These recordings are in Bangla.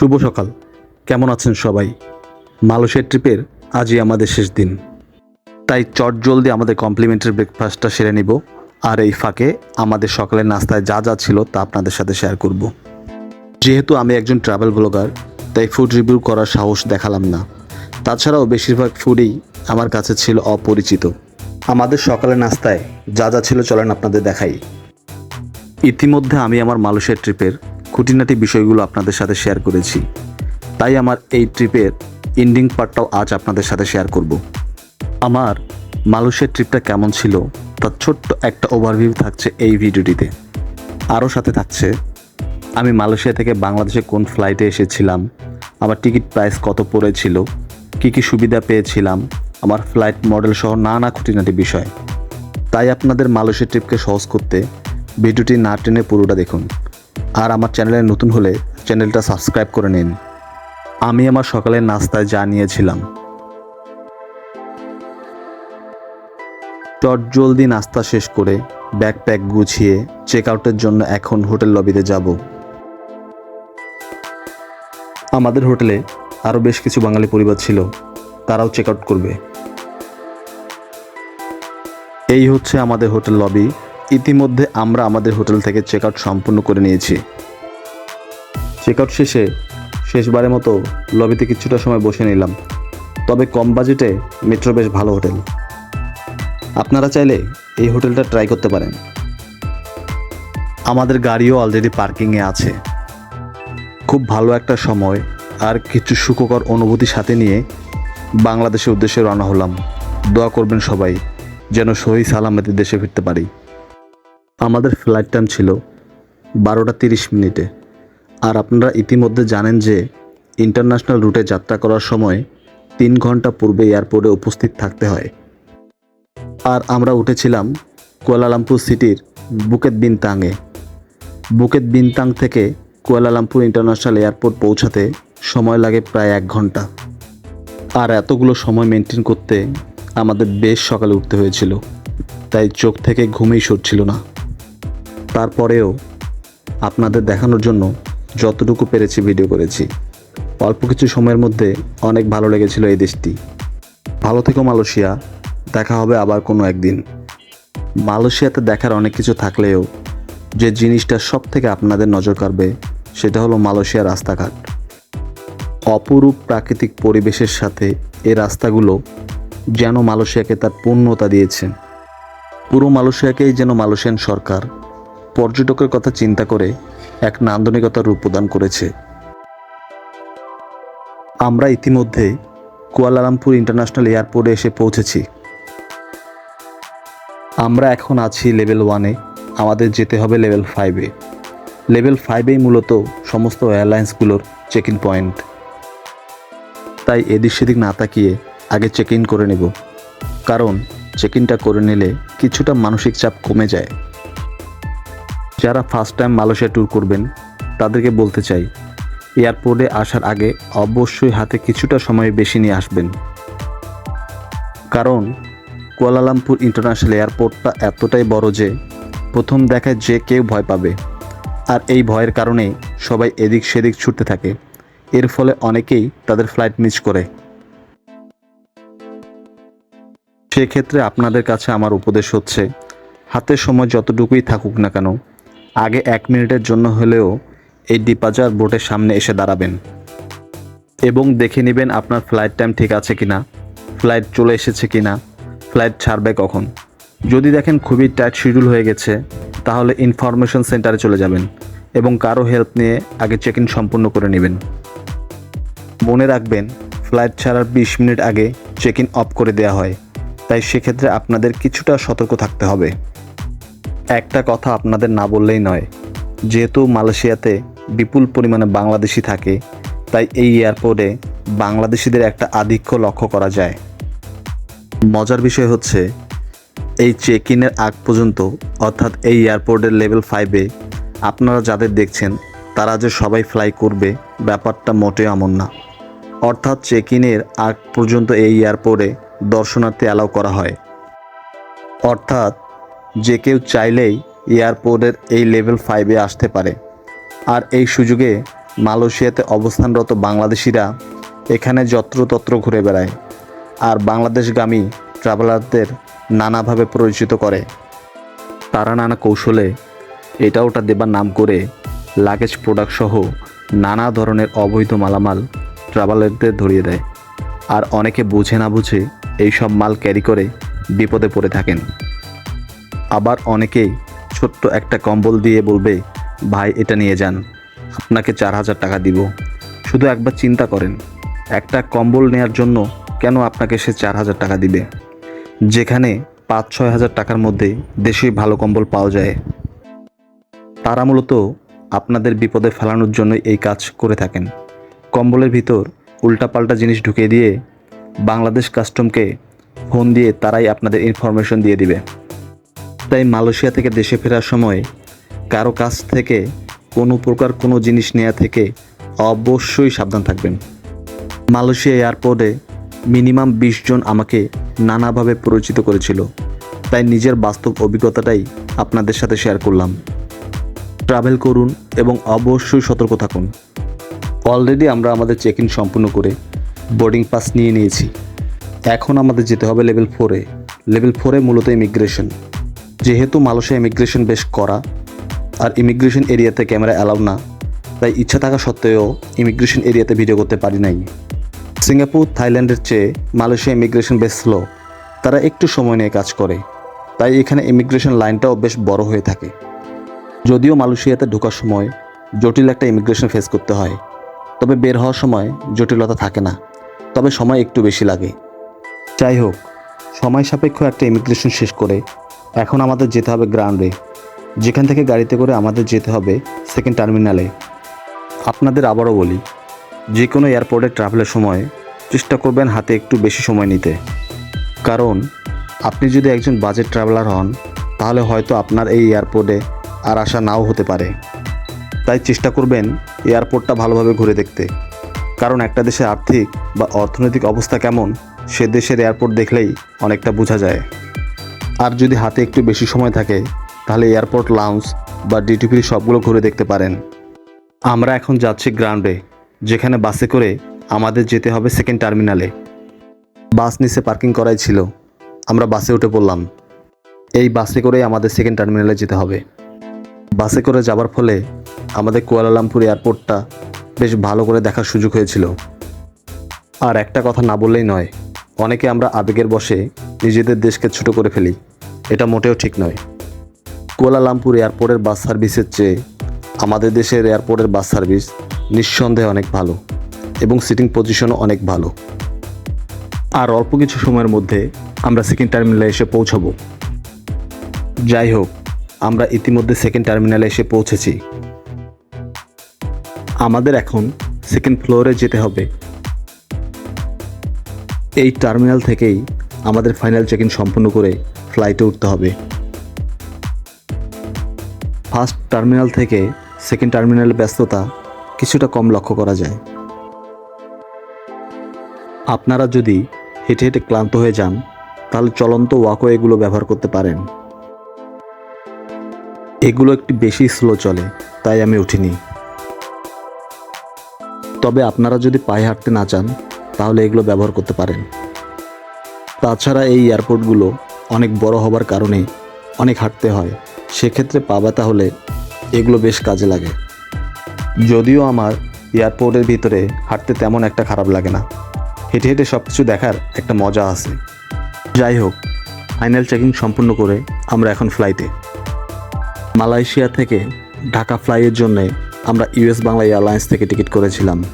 শুভ সকাল। কেমন আছেন সবাই? মালয়েশিয়া ট্রিপের আজই আমাদের শেষ দিন। তাই চট জলদি আমাদের কমপ্লিমেন্টারি ব্রেকফাস্টটা সেরে নিব। আর এই ফাঁকে আমাদের সকালের নাস্তায় যা যা ছিল তা আপনাদের সাথে শেয়ার করব। যেহেতু আমি একজন ট্রাভেল ব্লগার তাই ফুড রিভিউ করার সাহস দেখালাম না। তাছাড়াও বেশিরভাগ ফুডই আমার কাছে ছিল অপরিচিত। আমাদের সকালের নাস্তায় যা যা ছিল চলেন আপনাদের দেখাই। ইতিমধ্যে আমি আমার মালয়েশিয়া ট্রিপের খুঁটিনাটি বিষয়গুলো আপনাদের সাথে শেয়ার করেছি। তাই আমার এই ট্রিপের এন্ডিং পার্টটাও আজ আপনাদের সাথে শেয়ার করব। আমার মালয়েশিয়ার ট্রিপটা কেমন ছিল, তার ছোট্ট একটা ওভারভিউ থাকছে এই ভিডিওটিতে। আরও সাথে থাকছে, আমি মালয়েশিয়া থেকে বাংলাদেশে কোন ফ্লাইটে এসেছিলাম, আমার টিকিট প্রাইস কত পড়েছিল, কী কী সুবিধা পেয়েছিলাম, আমার ফ্লাইট মডেল সহ নানা খুঁটিনাটি বিষয়। তাই আপনাদের মালয়েশিয়া ট্রিপকে সহজ করতে ভিডিওটি না টেনে পুরোটা দেখুন। আর আমার চ্যানেলে নতুন হলে চ্যানেলটা সাবস্ক্রাইব করে নিন। আমি আমার সকালের নাস্তায় যা নিয়েছিলাম। চট জলদি নাস্তা শেষ করে ব্যাগ প্যাক গুছিয়ে চেক আউটের জন্য এখন হোটেল লবিতে যাব। আমাদের হোটেলে আরও বেশ কিছু বাঙালি পরিবার ছিল, তারাও চেক আউট করবে। এই হচ্ছে আমাদের হোটেল লবি। ইতিমধ্যে আমরা আমাদের হোটেল থেকে চেক আউট সম্পূর্ণ করে নিয়েছি। চেক আউট শেষে শেষবারের মতো লবিতে কিছুটা সময় বসে নিলাম। তবে কম বাজেটে মেট্রো বেশ ভালো হোটেল। আপনারা চাইলে এই হোটেলটা ট্রাই করতে পারেন। আমাদের গাড়িও অলরেডি পার্কিংয়ে আছে। খুব ভালো একটা সময় আর কিছু সুখকর অনুভূতি সাথে নিয়ে বাংলাদেশের উদ্দেশ্যে রওনা হলাম। দোয়া করবেন সবাই, যেন সহি সালামতে দেশে ফিরতে পারি। আমাদের ফ্লাইট টাইম ছিল বারোটা তিরিশ মিনিটে। আর আপনারা ইতিমধ্যে জানেন যে ইন্টারন্যাশনাল রুটে যাত্রা করার সময় তিন ঘণ্টা পূর্বে এয়ারপোর্টে উপস্থিত থাকতে হয়। আর আমরা উঠেছিলাম কুয়ালালামপুর সিটির বুকেত বিনতাংয়ে বুকেত বিনতাং থেকে কুয়ালালামপুর ইন্টারন্যাশনাল এয়ারপোর্ট পৌঁছাতে সময় লাগে প্রায় এক ঘণ্টা। আর এতগুলো সময় মেনটেন করতে আমাদের বেশ সকালে উঠতে হয়েছিল। তাই চোখ থেকে ঘুমেই সরছিল না। তারপরেও আপনাদের দেখানোর জন্য যতটুকু পেরেছি ভিডিও করেছি। অল্প কিছু সময়ের মধ্যে অনেক ভালো লেগেছিল এই দেশটি। ভালো থেকো মালয়েশিয়া, দেখা হবে আবার কোনো একদিন। মালয়েশিয়াতে দেখার অনেক কিছু থাকলেও যে জিনিসটা সব থেকে আপনাদের নজর কাড়বে, সেটা হলো মালয়েশিয়ার রাস্তাঘাট। অপরূপ প্রাকৃতিক পরিবেশের সাথে এ রাস্তাগুলো যেন মালয়েশিয়াকে তার পূর্ণতা দিয়েছে। পুরো মালয়েশিয়াকেই যেন মালয়েশিয়ান সরকার পর্যটকের কথা চিন্তা করে এক নান্দনিকতার রূপ প্রদান করেছে। আমরা ইতিমধ্যে কুয়ালালামপুর ইন্টারন্যাশনাল এয়ারপোর্টে এসে পৌঁছেছি। আমরা এখন আছি লেভেল ওয়ানে, আমাদের যেতে হবে লেভেল ফাইভে লেভেল ফাইভেই মূলত সমস্ত এয়ারলাইন্সগুলোর চেক ইন পয়েন্ট তাই এদিক সেদিক না তাকিয়ে আগে চেক ইন করে নেব। কারণ চেক ইনটা করে নিলে কিছুটা মানসিক চাপ কমে যায়। যারা ফার্স্ট টাইম মালয়েশিয়া ট্যুর করবেন, তাদেরকে বলতে চাই এয়ারপোর্টে আসার আগে অবশ্যই হাতে কিছুটা সময় বেশি নিয়ে আসবেন। কারণ, কুয়ালালামপুর ইন্টারন্যাশনাল এয়ারপোর্টটা এতটাই বড় যে, প্রথম দেখায় যে কেউ ভয় পাবে। আর এই ভয়ের কারণেই সবাই এদিক সেদিক ছুটতে থাকে। এর ফলে অনেকেই তাদের ফ্লাইট মিস করে। সেক্ষেত্রে আপনাদের কাছে আমার উপদেশ হচ্ছে হাতের সময় যতটুকুই থাকুক না কেন আগে এক মিনিটের জন্য হলেও এই ডিপাজার বোটের সামনে এসে দাঁড়াবেন এবং দেখে নেবেন আপনার ফ্লাইট টাইম ঠিক আছে কিনা, ফ্লাইট চলে এসেছে কিনা, ফ্লাইট ছাড়বে কখন। যদি দেখেন খুবই টাইট শিডিউল হয়ে গেছে, তাহলে ইনফরমেশন সেন্টারে চলে যাবেন এবং কারও হেল্প নিয়ে আগে চেক ইন সম্পূর্ণ করে নেবেন। মনে রাখবেন, ফ্লাইট ছাড়ার বিশ মিনিট আগে চেক ইন অফ করে দেওয়া হয়, তাই সেক্ষেত্রে আপনাদের কিছুটা সতর্ক থাকতে হবে। একটা কথা আপনাদের না বললেই নয়। যেহেতু মালয়েশিয়াতে বিপুল পরিমাণে বাংলাদেশি থাকে, তাই এই এয়ারপোর্টে বাংলাদেশিদের একটা আধিক্য লক্ষ্য করা যায়। মজার বিষয় হচ্ছে, এই চেক ইনের আগ পর্যন্ত, অর্থাৎ এই এয়ারপোর্টের লেভেল ফাইভে, আপনারা যাদের দেখছেন, তারা যে সবাই ফ্লাই করবে, ব্যাপারটা মোটেও এমন না। অর্থাৎ চেক ইনের আগ পর্যন্ত এই এয়ারপোর্টে দর্শনার্থী অ্যালাউ করা হয়। অর্থাৎ যে কেউ চাইলেই এয়ারপোর্টের এই লেভেল ফাইভে আসতে পারে। আর এই সুযোগে মালয়েশিয়াতে অবস্থানরত বাংলাদেশিরা এখানে যত্রতত্র ঘুরে বেড়ায় আর বাংলাদেশগামী ট্রাভেলারদের নানাভাবে পরিচিত করে। তারা নানা কৌশলে এটা ওটা দেবার নাম করে লাগেজ প্রোডাক্ট সহ নানা ধরনের অবৈধ মালামাল ট্রাভেলারদের ধরিয়ে দেয়। আর অনেকে বুঝে না বুঝে এই সব মাল ক্যারি করে বিপদে পড়ে থাকেন। আবার অনেকেই ছোট্ট একটা কম্বল দিয়ে বলবে, ভাই, এটা নিয়ে যান, আপনাকে চার হাজার টাকা দিব। শুধু একবার চিন্তা করেন, একটা কম্বল নেয়ার জন্য কেন আপনাকে সে চার হাজার টাকা দিবে? যেখানে পাঁচ, ছয় হাজার টাকার মধ্যে দেশেই ভালো কম্বল পাওয়া যায়। তারা মূলত আপনাদের বিপদে ফেলানোর জন্য এই কাজ করে থাকেন। কম্বলের ভিতর উল্টাপাল্টা জিনিস ঢুকিয়ে দিয়ে বাংলাদেশ কাস্টমকে ফোন দিয়ে তারাই আপনাদের ইনফরমেশন দিয়ে দিবে। তাই মালয়েশিয়া থেকে দেশে ফেরার সময় কারও কাছ থেকে কোনো প্রকার কোনো জিনিস নেওয়া থেকে অবশ্যই সাবধান থাকবেন। মালয়েশিয়া এয়ারপোর্টে মিনিমাম বিশ জন আমাকে নানাভাবে পরিচিত করেছিল। তাই নিজের বাস্তব অভিজ্ঞতাটাই আপনাদের সাথে শেয়ার করলাম। ট্রাভেল করুন এবং অবশ্যই সতর্ক থাকুন। অলরেডি আমরা আমাদের চেক ইন সম্পূর্ণ করে বোর্ডিং পাস নিয়ে নিয়েছি। এখন আমাদের যেতে হবে লেভেল ফোরে লেভেল ফোরে মূলত ইমিগ্রেশন যেহেতু মালয়েশিয়া ইমিগ্রেশন বেশ করা আর ইমিগ্রেশন এরিয়াতে ক্যামেরা অ্যালাউ না, তাই ইচ্ছা থাকা সত্ত্বেও ইমিগ্রেশন এরিয়াতে ভিডিও করতে পারি নাই। সিঙ্গাপুর, থাইল্যান্ডের চেয়ে মালয়েশিয়া ইমিগ্রেশন বেশ স্লো তারা একটু সময় নিয়ে কাজ করে, তাই এখানে ইমিগ্রেশন লাইনটাও বেশ বড় হয়ে থাকে। যদিও মালয়েশিয়াতে ঢোকার সময় জটিল একটা ইমিগ্রেশন ফেস করতে হয়, তবে বের হওয়ার সময় জটিলতা থাকে না, তবে সময় একটু বেশি লাগে। যাই হোক, সময় সাপেক্ষ একটা ইমিগ্রেশন শেষ করে এখন আমাদের যেতে হবে গ্রাউন্ডে যেখান থেকে গাড়িতে করে আমাদের যেতে হবে সেকেন্ড টার্মিনালে আপনাদের আবারও বলি, যে কোনো এয়ারপোর্টে ট্রাভেলের সময় চেষ্টা করবেন হাতে একটু বেশি সময় নিতে। কারণ, আপনি যদি একজন বাজেট ট্রাভেলার হন, তাহলে হয়তো আপনার এই এয়ারপোর্টে আর আসা নাও হতে পারে। তাই চেষ্টা করবেন এয়ারপোর্টটা ভালোভাবে ঘুরে দেখতে। কারণ একটা দেশের আর্থিক বা অর্থনৈতিক অবস্থা কেমন, সে দেশের এয়ারপোর্ট দেখলেই অনেকটা বোঝা যায়। আর যদি হাতে একটু বেশি সময় থাকে, তাহলে এয়ারপোর্ট লাউঞ্জ বা ডিটিপির সবগুলো ঘুরে দেখতে পারেন। আমরা এখন যাচ্ছি গ্রাউন্ডে যেখানে বাসে করে আমাদের যেতে হবে সেকেন্ড টার্মিনালে। বাস নিচে পার্কিং করাই ছিল। আমরা বাসে উঠে পড়লাম। এই বাসে করেই আমাদের সেকেন্ড টার্মিনালে যেতে হবে। বাসে করে যাবার ফলে আমাদের কুয়ালালামপুর এয়ারপোর্টটা বেশ ভালো করে দেখার সুযোগ হয়েছিল। আর একটা কথা না বললেই নয়, অনেকে আমরা আবেগের বসে নিজেদের দেশকে ছোট করে ফেলি। এটা মোটেও ঠিক নয়। কুয়ালালামপুর এয়ারপোর্টের বাস সার্ভিসের চেয়ে আমাদের দেশের এয়ারপোর্টের বাস সার্ভিস নিঃসন্দেহে অনেক ভালো এবং সিটিং পজিশনও অনেক ভালো। আর অল্প কিছু সময়ের মধ্যে আমরা সেকেন্ড টার্মিনালে এসে পৌঁছাবো। যাই হোক, আমরা ইতিমধ্যে সেকেন্ড টার্মিনালে এসে পৌঁছেছি। আমাদের এখন সেকেন্ড ফ্লোরে যেতে হবে। এই টার্মিনাল থেকেই আমাদের ফাইনাল চেক ইন সম্পূর্ণ করে ফ্লাইটে উঠতে হবে। ফার্স্ট টার্মিনাল থেকে সেকেন্ড টার্মিনালের ব্যস্ততা কিছুটা কম লক্ষ্য করা যায়। আপনারা যদি হেঁটে হেঁটে ক্লান্ত হয়ে যান, তাহলে চলন্ত ওয়াকওয়েগুলো ব্যবহার করতে পারেন। এগুলো একটু বেশি স্লো চলে, তাই আমি উঠিনি। তবে আপনারা যদি পায়ে হাঁটতে না চান, তাহলে এগুলো ব্যবহার করতে পারেন। তাছাড়া এই এয়ারপোর্টগুলো অনেক বড় হবার কারণে অনেক হাঁটতে হয়। সেক্ষেত্রে পা ব্যথা হলে এগুলো বেশ কাজে লাগে। যদিও আমার এয়ারপোর্টের ভিতরে হাঁটতে তেমন একটা খারাপ লাগে না। হেঁটে হেঁটে সব কিছু দেখার একটা মজা আছে। যাই হোক, ফাইনাল চেকিং সম্পূর্ণ করে আমরা এখন ফ্লাইটে। মালয়েশিয়া থেকে ঢাকা ফ্লাইয়ের জন্য আমরা ইউএস বাংলা এয়ারলাইন্স থেকে টিকিট করেছিলাম।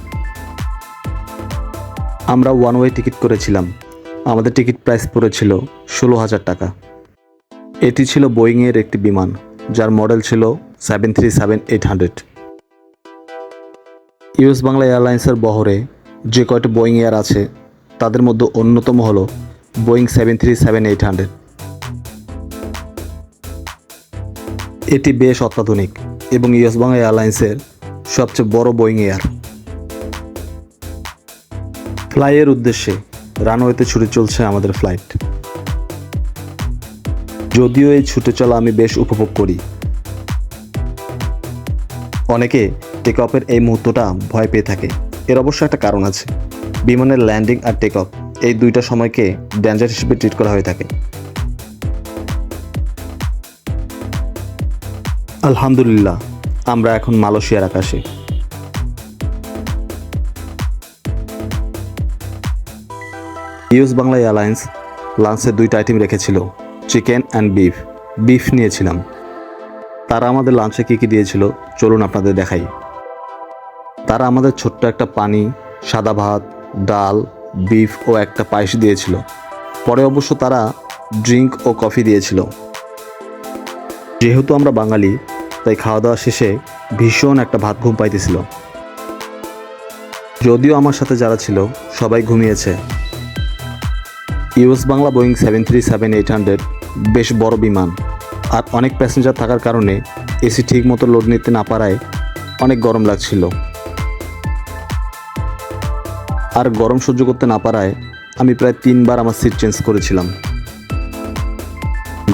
আমরা ওয়ান ওয়ে টিকিট করেছিলাম। আমাদের টিকিট প্রাইস পড়েছিল ষোলো হাজার টাকা। এটি ছিল বোয়িংয়ের একটি বিমান, যার মডেল ছিল seven three seven eight hundred. US Bangla এয়ারলাইন্সের বহরে যে কয়টি বোয়িং এয়ার আছে, তাদের মধ্যে অন্যতম হল Boeing seven three seven eight hundred. এটি বেশ অত্যাধুনিক এবং ইউএস বাংলা এয়ারলাইন্সের সবচেয়ে বড় বোয়িং এয়ার। ফ্লাইয়ের উদ্দেশ্যে রানওয়েতে ছুটে চলছে আমাদের ফ্লাইট যদিও এই ছুটে চলা আমি বেশ উপভোগ করি। অনেকে টেক অফের এই মুহূর্তটা ভয় পেয়ে থাকে। এর অবশ্য একটা কারণ আছে। বিমানের ল্যান্ডিং আর টেক অফ এই দুইটা সময়কে ডেঞ্জার হিসেবে ট্রিট করা হয়ে থাকে। আলহামদুলিল্লাহ, আমরা এখন মালয়েশিয়ার আকাশে। ইউএস বাংলা এয়ারলাইন্স লাঞ্চে দুইটা আইটেম রেখেছিল, চিকেন অ্যান্ড বিফ বিফ নিয়েছিলাম। তারা আমাদের লাঞ্চে কী কী দিয়েছিল, চলুন আপনাদের দেখাই। তারা আমাদের ছোট্ট একটা পানি, সাদা ভাত, ডাল বিফ ও একটা পায়েস দিয়েছিল। পরে অবশ্য তারা ড্রিঙ্ক ও কফি দিয়েছিল। যেহেতু আমরা বাঙালি, তাই খাওয়া দাওয়া শেষে ভীষণ একটা ভাত ঘুম পাইতেছিল। যদিও আমার সাথে যারা ছিল, সবাই ঘুমিয়েছে। US Bangla Boeing seven three seven eight hundred বেশ বড় বিমান। আর অনেক প্যাসেঞ্জার থাকার কারণে এসি ঠিক মতো লোড নিতে না পারায় অনেক গরম লাগছিল। আর গরম সহ্য করতে না পারায় আমি প্রায় তিনবার আমার সিট চেঞ্জ করেছিলাম।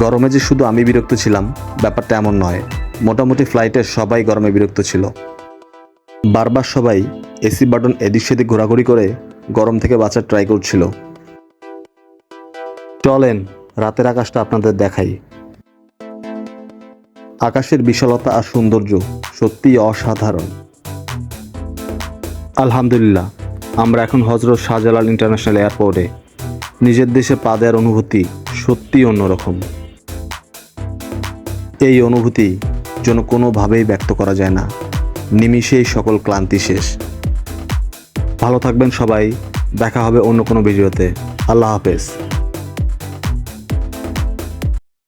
গরমে যে শুধু আমি বিরক্ত ছিলাম, ব্যাপারটা এমন নয়, মোটামুটি ফ্লাইটে সবাই গরমে বিরক্ত ছিল। বারবার সবাই এসি বাটন এদিক সেদিক ঘোরাঘুরি করে গরম থেকে বাঁচার ট্রাই করছিল। চলেন, রাতের আকাশটা আপনাদের দেখাই। আকাশের বিশালতা আর সৌন্দর্য সত্যিই অসাধারণ। আলহামদুলিল্লাহ, আমরা এখন হজরত শাহজালাল ইন্টারন্যাশনাল এয়ারপোর্টে। নিজের দেশে পা দেওয়ার অনুভূতি সত্যিই অন্যরকম। এই অনুভূতি যেন কোনোভাবেই ব্যক্ত করা যায় না। নিমিষেই সকল ক্লান্তি শেষ। ভালো থাকবেন সবাই, দেখা হবে অন্য কোনো ভিডিওতে। আল্লাহ হাফেজ।